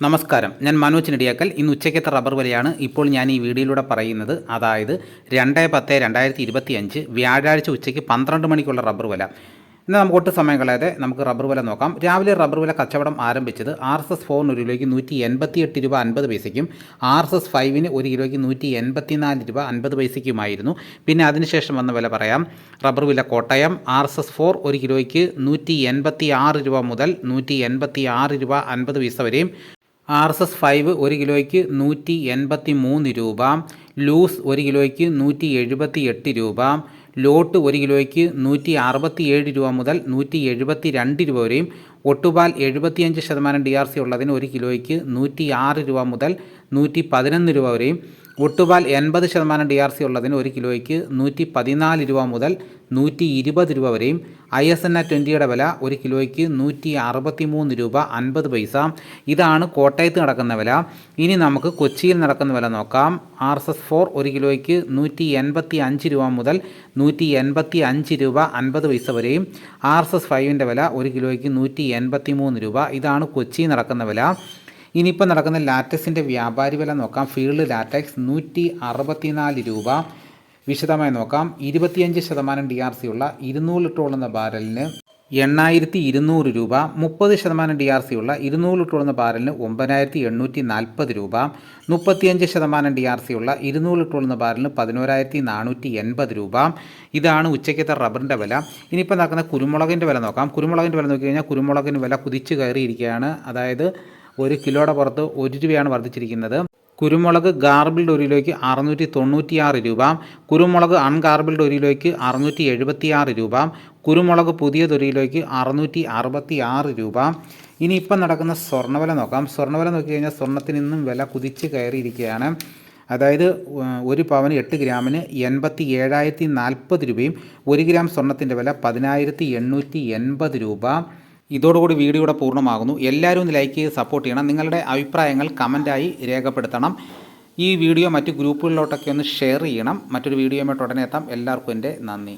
നമസ്കാരം. ഞാൻ മനോജ് നെടിയാക്കൽ. ഇന്ന് ഉച്ചയ്ക്കത്തെ റബ്ബർ വിലയാണ് ഇപ്പോൾ ഞാൻ ഈ വീഡിയോയിലൂടെ പറയുന്നത്. അതായത് രണ്ട് പത്ത് രണ്ടായിരത്തി ഇരുപത്തി അഞ്ച് വ്യാഴാഴ്ച ഉച്ചയ്ക്ക് പന്ത്രണ്ട് മണിക്കുള്ള റബ്ബർ വില. ഇന്ന് നമുക്ക് ഒട്ടും സമയം കളയാതെ നമുക്ക് റബ്ബർ വില നോക്കാം. രാവിലെ റബ്ബർ വില കച്ചവടം ആരംഭിച്ചത് ആർ എസ് എസ് ഫോറിന് ഒരു കിലോയ്ക്ക് നൂറ്റി എൺപത്തി എട്ട് രൂപ അൻപത് പൈസയ്ക്കും ആർ എസ് എസ് ഫൈവിന് ഒരു കിലോയ്ക്ക് നൂറ്റി എൺപത്തി നാല് രൂപ അൻപത് പൈസയ്ക്കുമായിരുന്നു. പിന്നെ അതിനുശേഷം വന്ന വില പറയാം. റബ്ബർ വില Kottayam R S S four ഒരു കിലോയ്ക്ക് നൂറ്റി എൺപത്തി ആറ് രൂപ മുതൽ നൂറ്റി എൺപത്തി ആറ് രൂപ അൻപത് പൈസ വരെയും ആർ എസ് എസ് ഫൈവ് ഒരു കിലോയ്ക്ക് നൂറ്റി എൺപത്തി മൂന്ന് രൂപ ലൂസ് ഒരു കിലോയ്ക്ക് നൂറ്റി എഴുപത്തി എട്ട് രൂപ ലോട്ട് ഒരു കിലോയ്ക്ക് നൂറ്റി അറുപത്തി ഏഴ് രൂപ മുതൽ നൂറ്റി എഴുപത്തി രണ്ട് രൂപ വരെയും ഒട്ടുപാൽ എഴുപത്തിയഞ്ച് ശതമാനം ഡി ആർ സി ഉള്ളതിന് ഒരു കിലോയ്ക്ക് നൂറ്റി ആറ് രൂപ മുതൽ നൂറ്റി പതിനൊന്ന് രൂപ വരെയും ഒട്ടുപാൽ എൺപത് ശതമാനം ഡി ആർ സി ഉള്ളതിന് ഒരു കിലോയ്ക്ക് നൂറ്റി പതിനാല് രൂപ മുതൽ നൂറ്റി ഇരുപത് രൂപ വരെയും ഐ എസ് എൻ ആ ട്വന്റിയുടെ വില ഒരു കിലോയ്ക്ക് നൂറ്റി അറുപത്തി മൂന്ന് രൂപ അൻപത് പൈസ. ഇതാണ് കോട്ടയത്ത് നടക്കുന്ന വില. ഇനി നമുക്ക് കൊച്ചിയിൽ നടക്കുന്ന വില നോക്കാം. ആർ എസ് എസ് ഫോർ ഒരു കിലോയ്ക്ക് നൂറ്റി എൺപത്തി അഞ്ച് രൂപ മുതൽ നൂറ്റി എൺപത്തി അഞ്ച് രൂപ അൻപത് പൈസ വരെയും. ആർ എസ് എസ് ഫൈവിന്റെ വില ഒരു കിലോയ്ക്ക് നൂറ്റി എൺപത്തി മൂന്ന് രൂപ. ഇതാണ് കൊച്ചിയിൽ നടക്കുന്ന വില. ഇനിയിപ്പോൾ നടക്കുന്ന ലാറ്റക്സിന്റെ വ്യാപാരി വില നോക്കാം. ഫീൽഡ് ലാറ്റക്സ് നൂറ്റി അറുപത്തിനാല് രൂപ. വിശദമായി നോക്കാം. ഇരുപത്തിയഞ്ച് ശതമാനം ഡി ആർ സി ഉള്ള ഇരുന്നൂറ് ലിറ്റർ ബാരലിന് എണ്ണായിരത്തി ഇരുന്നൂറ് രൂപ. മുപ്പത് ശതമാനം ഡി ആർ സി ഉള്ള ഇരുന്നൂറ് ലിറ്റർ ബാരലിന് ഒമ്പതിനായിരത്തി എണ്ണൂറ്റി നാൽപ്പത് രൂപ. മുപ്പത്തിയഞ്ച് ശതമാനം ഡി ആർ സി ഉള്ള ഇരുന്നൂറ് ലിറ്റർ ബാരലിന് പതിനോരായിരത്തി നാനൂറ്റി എൺപത് രൂപ. ഇതാണ് ഉച്ചയ്ക്കത്തെ റബ്ബറിന്റെ വില. ഇനിയിപ്പോൾ നടക്കുന്ന കുരുമുളകിന്റെ വില നോക്കാം. കുരുമുളകിന്റെ വില നോക്കി കഴിഞ്ഞാൽ കുരുമുളകിന് വില കുതിച്ച് കയറിയിരിക്കുകയാണ്. അതായത് ഒരു കിലോയുടെ പുറത്ത് ഒരു രൂപയാണ് വർദ്ധിച്ചിരിക്കുന്നത്. കുരുമുളക് ഗാർബിൾഡ് ഒരു കിലോയ്ക്ക് അറുന്നൂറ്റി തൊണ്ണൂറ്റിയാറ് രൂപ. കുരുമുളക് അൺഗാർബിൾഡ് ഒരു കിലോയ്ക്ക് അറുന്നൂറ്റി എഴുപത്തിയാറ് രൂപ. കുരുമുളക് പുതിയത് കിലോയ്ക്ക് അറുന്നൂറ്റി അറുപത്തി ആറ് രൂപ. ഇനി ഇപ്പം നടക്കുന്ന സ്വർണവില നോക്കാം. സ്വർണവില നോക്കി കഴിഞ്ഞാൽ സ്വർണത്തിന് ഇന്നും വില കുതിച്ച് കയറിയിരിക്കുകയാണ്. അതായത് ഒരു പവന് എട്ട് ഗ്രാമിന് എൺപത്തി ഏഴായിരത്തി നാൽപ്പത് രൂപയും ഒരു ഗ്രാം സ്വർണത്തിന്റെ വില പതിനായിരത്തി എണ്ണൂറ്റി എൺപത് രൂപ. ഇതോടുകൂടി വീഡിയോ ഇവിടെ പൂർണമാകുന്നു. എല്ലാവരും ഒന്ന് ലൈക്ക് ചെയ്ത് സപ്പോർട്ട് ചെയ്യണം. നിങ്ങളുടെ അഭിപ്രായങ്ങൾ കമന്റായി രേഖപ്പെടുത്തണം. ഈ വീഡിയോ മറ്റ് ഗ്രൂപ്പുകളിലോട്ടൊക്കെ ഒന്ന് ഷെയർ ചെയ്യണം. മറ്റൊരു വീഡിയോയുമായിട്ട് ഉടനെ എത്താം. എല്ലാവർക്കും എന്റെ നന്ദി.